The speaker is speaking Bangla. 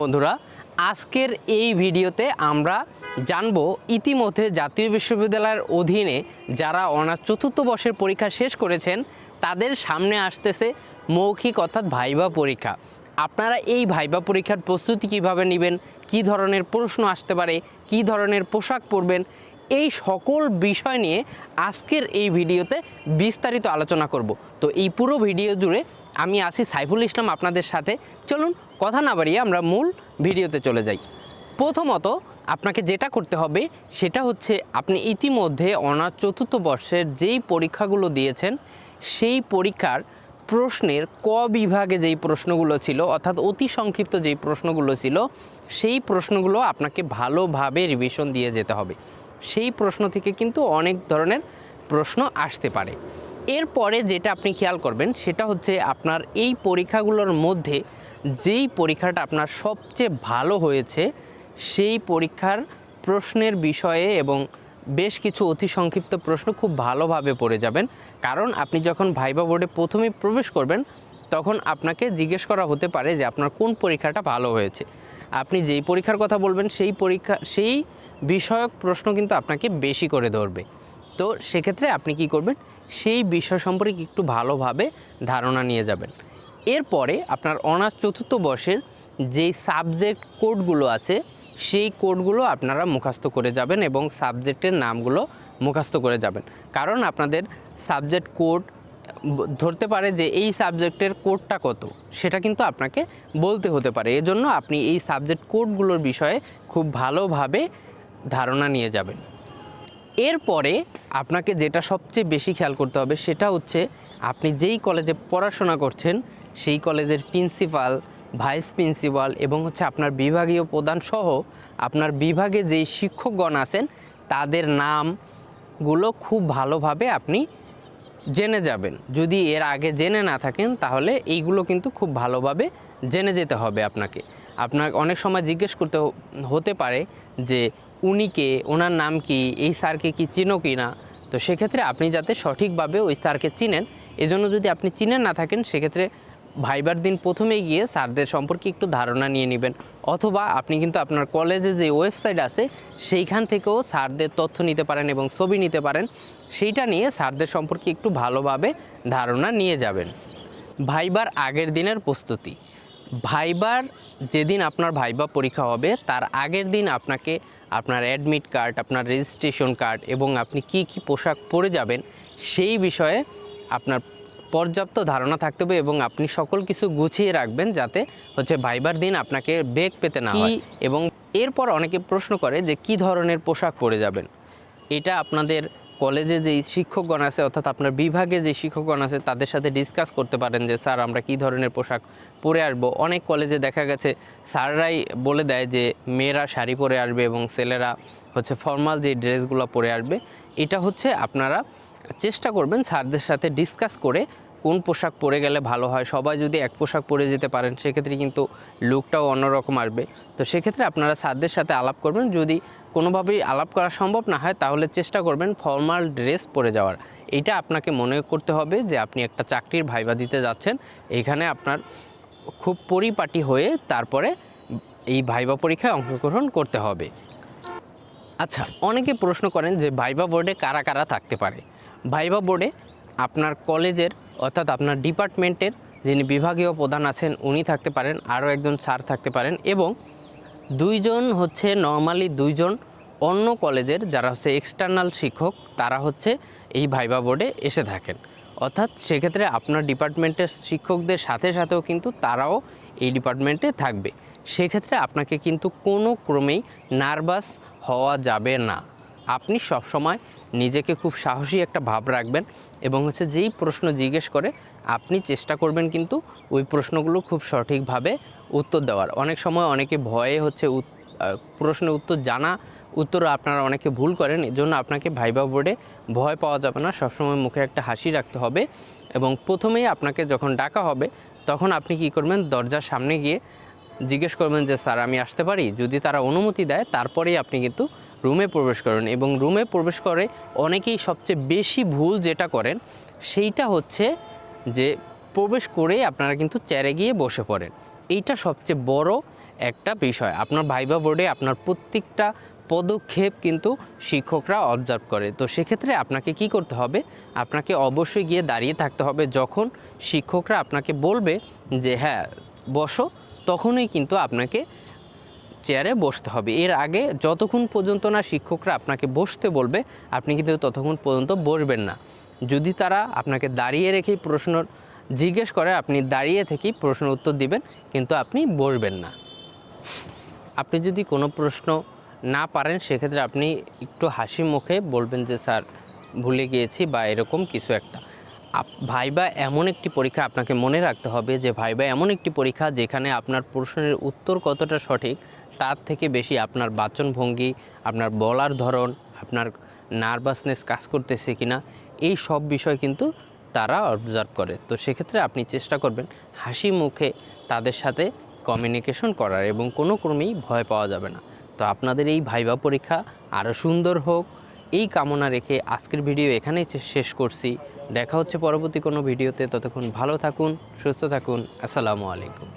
বন্ধুরা, আজকের এই ভিডিওতে আমরা জানব ইতিমধ্যে জাতীয় বিশ্ববিদ্যালয়ের অধীনে যারা অনার্স চতুর্থ বর্ষের পরীক্ষা শেষ করেছেন, তাদের সামনে আসতেছে মৌখিক অর্থাৎ ভাইবা পরীক্ষা। আপনারা এই ভাইবা পরীক্ষার প্রস্তুতি কীভাবে নেবেন, কি ধরনের প্রশ্ন আসতে পারে, কি ধরনের পোশাক পরবেন, এই সকল বিষয় নিয়ে আজকের এই ভিডিওতে বিস্তারিত আলোচনা করব। তো এই পুরো ভিডিও জুড়ে আমি আছি সাইফুল ইসলাম আপনাদের সাথে। চলুন কথা না বাড়িয়ে আমরা মূল ভিডিওতে চলে যাই। প্রথমত আপনাকে যেটা করতে হবে সেটা হচ্ছে আপনি ইতিমধ্যে অনার্স চতুর্থ বর্ষের যেই পরীক্ষাগুলো দিয়েছেন, সেই পরীক্ষার প্রশ্নের ক বিভাগে যেই প্রশ্নগুলো ছিল, অর্থাৎ অতি সংক্ষিপ্ত যেই প্রশ্নগুলো ছিল, সেই প্রশ্নগুলো আপনাকে ভালোভাবে রিভিশন দিয়ে যেতে হবে। সেই প্রশ্ন থেকে কিন্তু অনেক ধরনের প্রশ্ন আসতে পারে। এরপরে যেটা আপনি খেয়াল করবেন সেটা হচ্ছে আপনার এই পরীক্ষাগুলোর মধ্যে যেই পরীক্ষাটা আপনার সবচেয়ে ভালো হয়েছে, সেই পরীক্ষার প্রশ্নের বিষয়ে এবং বেশ কিছু অতি সংক্ষিপ্ত প্রশ্ন খুব ভালোভাবে পড়ে যাবেন। কারণ আপনি যখন ভাইবা বোর্ডে প্রথমে প্রবেশ করবেন, তখন আপনাকে জিজ্ঞেস করা হতে পারে যে আপনার কোন পরীক্ষাটা ভালো হয়েছে। আপনি যেই পরীক্ষার কথা বলবেন, সেই পরীক্ষা, সেই বিষয়ক প্রশ্ন কিন্তু আপনাকে বেশি করে ধরবে। তো সেক্ষেত্রে আপনি কি করবেন, সেই বিষয় সম্পর্কে একটু ভালোভাবে ধারণা নিয়ে যাবেন। এরপরে আপনার অনার্স চতুর্থ বর্ষের যেই সাবজেক্ট কোডগুলো আছে, সেই কোডগুলো আপনারা মুখস্থ করে যাবেন এবং সাবজেক্টের নামগুলো মুখস্থ করে যাবেন। কারণ আপনাদের সাবজেক্ট কোড, ধরতে পারে যে এই সাবজেক্টের কোডটা কত, সেটা কিন্তু আপনাকে বলতে হতে পারে। এজন্য আপনি এই সাবজেক্ট কোডগুলোর বিষয়ে খুব ভালোভাবে ধারণা নিয়ে যাবেন। এরপরে আপনাকে যেটা সবচেয়ে বেশি খেয়াল করতে হবে সেটা হচ্ছে, আপনি যেই কলেজে পড়াশোনা করছেন সেই কলেজের প্রিন্সিপাল, ভাইস প্রিন্সিপাল এবং হচ্ছে আপনার বিভাগীয় প্রধান সহ আপনার বিভাগে যেই শিক্ষকগণ আছেন, তাদের নামগুলো খুব ভালোভাবে আপনি জেনে যাবেন। যদি এর আগে জেনে না থাকেন, তাহলে এইগুলো কিন্তু খুব ভালোভাবে জেনে যেতে হবে আপনাকে। আপনার অনেক সময় জিজ্ঞেস করতে হতে পারে যে, উনি কে? ওনার নাম কি? এই স্যারকে কি চিনো কি না? তো সেক্ষেত্রে আপনি যাতে সঠিকভাবে ওই স্যারকে চিনেন। এজন্য যদি আপনি চিনেন না থাকেন, সেক্ষেত্রে ভাইবার দিন প্রথমে গিয়ে স্যারদের সম্পর্কে একটু ধারণা নিয়ে নেবেন। অথবা আপনি কিন্তু আপনার কলেজে যে ওয়েবসাইট আছে, সেইখান থেকেও স্যারদের তথ্য নিতে পারেন এবং ছবি নিতে পারেন। সেইটা নিয়ে স্যারদের সম্পর্কে একটু ভালোভাবে ধারণা নিয়ে যাবেন। ভাইবার আগের দিনের প্রস্তুতি। ভাইবার যেদিন আপনার ভাইবা পরীক্ষা হবে, তার আগের দিন আপনাকে আপনার অ্যাডমিট কার্ড, আপনার রেজিস্ট্রেশন কার্ড এবং আপনি কি কি পোশাক পরে যাবেন, সেই বিষয়ে আপনার পর্যাপ্ত ধারণা থাকতে হবে এবং আপনি সকল কিছু গুছিয়ে রাখবেন যাতে হচ্ছে ভাইবার দিন আপনাকে বেগ পেতে না হয়। এবং এরপর অনেকে প্রশ্ন করে যে কি ধরনের পোশাক পরে যাবেন? এটা আপনাদের কলেজে যে শিক্ষকগণ আছে অর্থাৎ আপনার বিভাগে যে শিক্ষকগণ আছে তাদের সাথে ডিসকাস করতে পারেন যে স্যার আমরা কি ধরনের পোশাক পরে আসব? অনেক কলেজে দেখা গেছে স্যাররাই বলে দেয় যে মেয়েরা শাড়ি পরে আসবে এবং ছেলেরা হচ্ছে ফর্মাল যে ড্রেসগুলো পরে আসবে এটা হচ্ছে আপনারা চেষ্টা করবেন স্যারদের সাথে ডিসকাস করে কোন পোশাক পরে গেলে ভালো হয়। সবাই যদি এক পোশাক পরে যেতে পারেন, সেক্ষেত্রে কিন্তু লুকটাও অন্যরকম আসবে। তো সেক্ষেত্রে আপনারা স্যারদের সাথে আলাপ করবেন। যদি কোনোভাবেই আলাপ করা সম্ভব না হয়, তাহলে চেষ্টা করবেন ফর্মাল ড্রেস পরে যাওয়ার। এটা আপনাকে মনে করতে হবে যে আপনি একটা চাকরির ভাইবা দিতে যাচ্ছেন। এইখানে আপনার খুব পরিপাটি হয়ে তারপরে এই ভাইবা পরীক্ষায় অংশগ্রহণ করতে হবে। আচ্ছা অনেকে প্রশ্ন করেন যে ভাইবা বোর্ডে কারা কারা থাকতে পারে? ভাইবা বোর্ডে আপনার কলেজের, অর্থাৎ আপনার ডিপার্টমেন্টের যিনি বিভাগীয় প্রধান আছেন, উনি থাকতে পারেন, আরও একজন স্যার থাকতে পারেন এবং দুইজন হচ্ছে নর্মালি দুইজন অন্য কলেজের যারা হচ্ছে এক্সটার্নাল শিক্ষক, তারা হচ্ছে এই ভাইবা বোর্ডে এসে থাকেন। অর্থাৎ সেক্ষেত্রে আপনার ডিপার্টমেন্টের শিক্ষকদের সাথে সাথেও কিন্তু তারাও এই ডিপার্টমেন্টে থাকবে। সেক্ষেত্রে আপনাকে কিন্তু কোনো ক্রমেই নার্ভাস হওয়া যাবে না। আপনি সবসময় নিজেকে খুব সাহসী একটা ভাব রাখবেন এবং হচ্ছে যেই প্রশ্ন জিজ্ঞেস করে, আপনি চেষ্টা করবেন কিন্তু ওই প্রশ্নগুলো খুব সঠিকভাবে উত্তর দেওয়ার। অনেক সময় অনেকে ভয়ে হচ্ছে প্রশ্নের উত্তর জানা উত্তর আপনারা অনেকে ভুল করেন, এজন্য আপনাকে ভাইবা বোর্ডে ভয় পাওয়া যাবে না, সবসময় মুখে একটা হাসি রাখতে হবে এবং প্রথমেই আপনাকে যখন ডাকা হবে, তখন আপনি কি করবেন, দরজার সামনে গিয়ে জিজ্ঞেস করবেন যে, স্যার, আমি আসতে পারি? যদি তারা অনুমতি দেয়, তারপরেই আপনি কিন্তু রুমে প্রবেশ করেন এবং রুমে প্রবেশ করে অনেকেই সবচেয়ে বেশি ভুল যেটা করেন সেইটা হচ্ছে যে প্রবেশ করেই আপনারা কিন্তু চেয়ারে গিয়ে বসে পড়েন। এইটা সবচেয়ে বড় একটা বিষয়। আপনার ভাইবা বোর্ডে আপনার প্রত্যেকটা পদক্ষেপ কিন্তু শিক্ষকরা অবজার্ভ করে। তো সেক্ষেত্রে আপনাকে কি করতে হবে? আপনাকে অবশ্যই গিয়ে দাঁড়িয়ে থাকতে হবে। যখন শিক্ষকরা আপনাকে বলবে যে হ্যাঁ বসো, তখনই কিন্তু আপনাকে চেয়ারে বসতে হবে। এর আগে যতক্ষণ পর্যন্ত না শিক্ষকরা আপনাকে বসতে বলবে, আপনি কিন্তু ততক্ষণ পর্যন্ত বসবেন না। যদি তারা আপনাকে দাঁড়িয়ে রেখেই প্রশ্ন জিজ্ঞেস করে, আপনি দাঁড়িয়ে থেকেই প্রশ্ন উত্তর দিবেন, কিন্তু আপনি বসবেন না। আপনি যদি কোনো প্রশ্ন না পারেন, সেক্ষেত্রে আপনি একটু হাসি মুখে বলবেন যে, স্যার, ভুলে গিয়েছি বা এরকম কিছু একটা। ভাইবা এমন একটি পরীক্ষা আপনাকে মনে রাখতে হবে যে, ভাইবা এমন একটি পরীক্ষা যেখানে আপনার প্রশ্নের উত্তর কতটা সঠিক তার থেকে বেশি আপনার বাচনভঙ্গি, আপনার বলার ধরন, আপনার নার্ভাসনেস কাজ করতেছে কিনা, এই সব বিষয় কিন্তু তারা অবজার্ভ করে। তো সেক্ষেত্রে আপনি চেষ্টা করবেন হাসি মুখে তাদের সাথে কমিউনিকেশন করার এবং কোনো ক্রমেই ভয় পাওয়া যাবে না। তো আপনাদের এই ভাইবা পরীক্ষা আরও সুন্দর হোক। এই কামনা রেখে আজকের ভিডিও এখানেই শেষ করছি। দেখা হচ্ছে পরবর্তী কোনো ভিডিওতে। ততক্ষণ ভালো থাকুন, সুস্থ থাকুন। আসসালামু আলাইকুম।